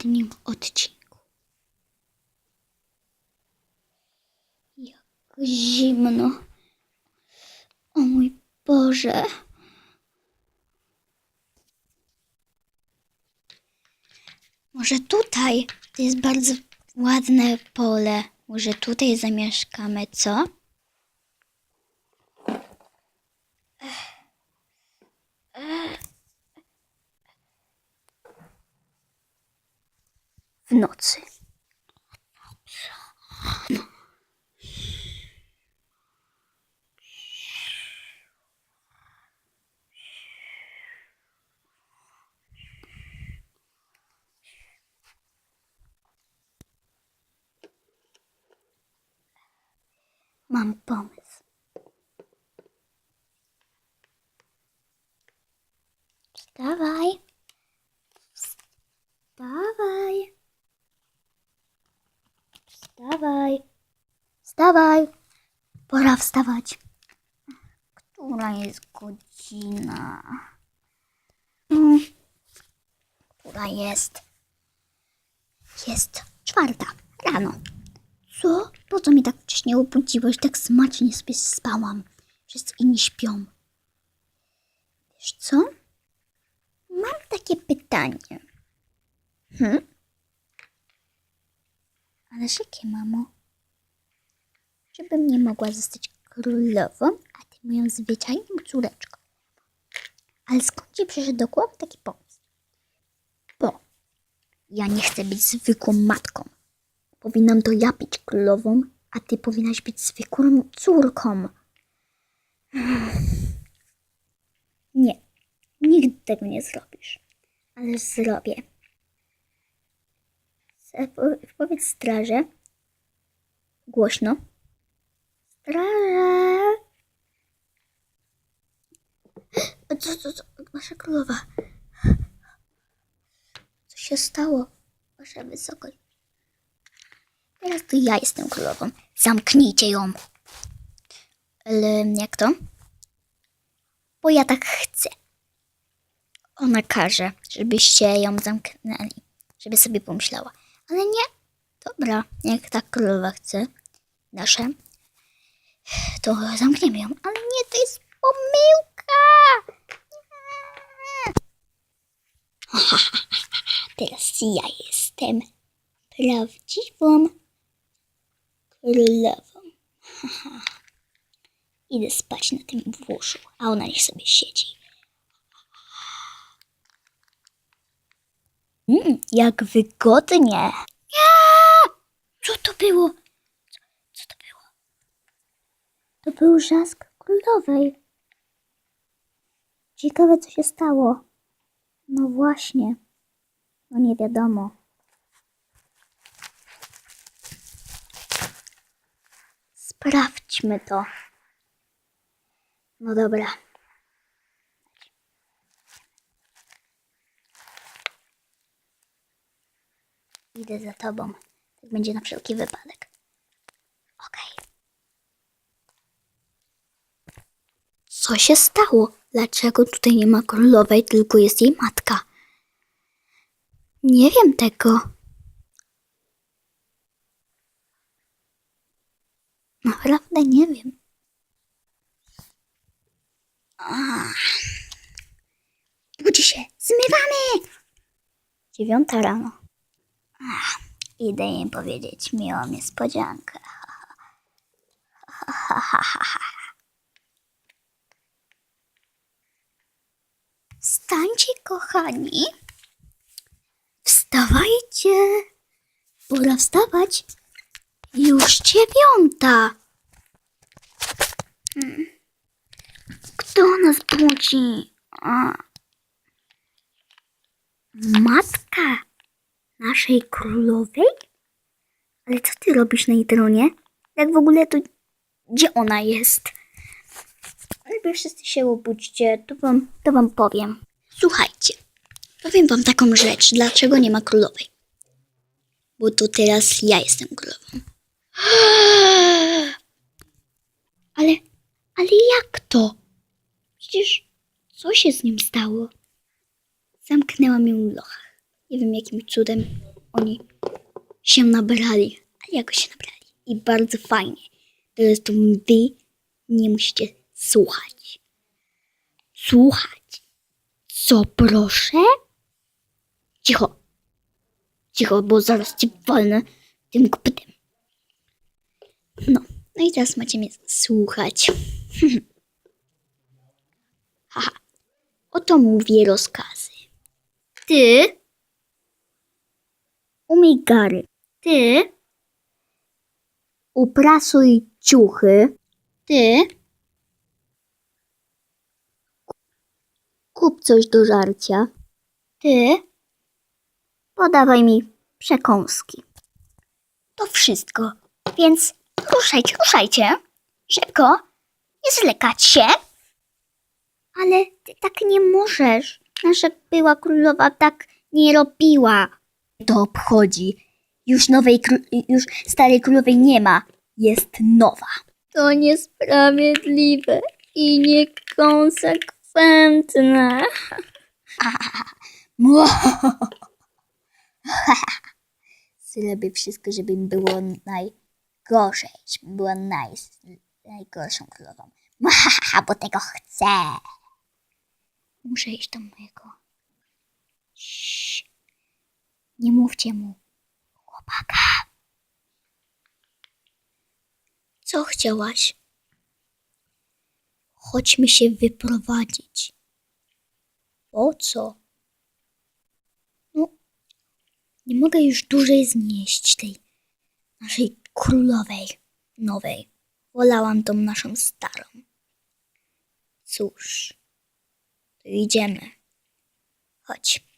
ostatnim odcinku. Jak zimno. O mój Boże. Może tutaj to jest bardzo ładne pole. Może tutaj zamieszkamy, co? W nocy. Mam pomysł. Wstawaj. Wstawaj. Wstawaj. Wstawaj. Pora wstawać. Która jest godzina? Która jest? Jest czwarta rano. Co? Po co mi tak wcześnie obudziłeś? Tak smacznie sobie spałam. Wszyscy inni śpią. Wiesz co? Mam takie pytanie. Hm? Ależ jakie, mamo? Żebym nie mogła zostać królową, a ty moją zwyczajną córeczką. Ale skąd ci przyszedł do głowy taki pomysł? Bo ja nie chcę być zwykłą matką. Powinnam to ja być królową, a ty powinnaś być zwykłą córką. Nie, nigdy tego nie zrobisz. Ale zrobię. Powiedz straży. Głośno. Straże! Co, co, co? Wasza królowa. Co się stało? Wasza wysokość. Teraz to ja jestem królową. Zamknijcie ją. Ale jak to? Bo ja tak chcę. Ona każe, żebyście ją zamknęli. Żeby sobie pomyślała. Ale nie. Dobra, jak ta królowa chce, nasze, to zamkniemy ją. Ale nie, to jest pomyłka. Teraz ja jestem prawdziwą królową. Idę spać na tym włoszu, a ona niech sobie siedzi. Mm, jak wygodnie. Nie! Co to było? Co, co to było? To był rzask królowej. Ciekawe, co się stało. No właśnie. No nie wiadomo. Sprawdźmy to. No dobra. Idę za tobą. Tak będzie na wszelki wypadek. Okej. Co się stało? Dlaczego tutaj nie ma królowej, tylko jest jej matka? Nie wiem tego. Naprawdę nie wiem. Budzi się, zmywamy! Dziewiąta rano. Ach, idę im powiedzieć miłą niespodziankę. Wstańcie, kochani. Wstawajcie. Pora wstawać. Już dziewiąta. Hmm. Kto nas budzi? A. Matka naszej królowej? Ale co ty robisz na jej tronie? Jak w ogóle to... Gdzie ona jest? Ale wy wszyscy się obudźcie, to wam, to wam powiem. Słuchajcie, powiem wam taką rzecz, dlaczego nie ma królowej. Bo to teraz ja jestem królową. Ale, ale jak to? Przecież co się z nim stało? Zamknęłam ją w lochach. Nie wiem jakim cudem. oni się nabrali. A jak się nabrali? I bardzo fajnie. Teraz to wy nie musicie słuchać. Słuchać. Co proszę? Cicho. Cicho, bo zaraz cię walnę tym kopytem. No, no i teraz macie mnie słuchać. Haha. Oto mówię rozkazy. Ty umyj gary. Ty uprasuj ciuchy. Ty kup coś do żarcia. Ty podawaj mi przekąski. To wszystko, więc ruszajcie, ruszajcie. Szybko, nie zlekać się. Ale ty tak nie możesz. Nasza była królowa tak nie robiła. To obchodzi. Już nowej, już starej królowej nie ma. Jest nowa. To niesprawiedliwe i niekonsekwentne. Zrobię wszystko, żeby było najgorzej, żebym była naj, najgorszą królową. bo tego chcę. Muszę iść do mojego. Ciii. Nie mówcie mu. Chłopaka. Co chciałaś? Chodźmy się wyprowadzić. Po co? No, nie mogę już dłużej znieść tej naszej królowej nowej. Wolałam tą naszą starą. Cóż, to idziemy. Chodź.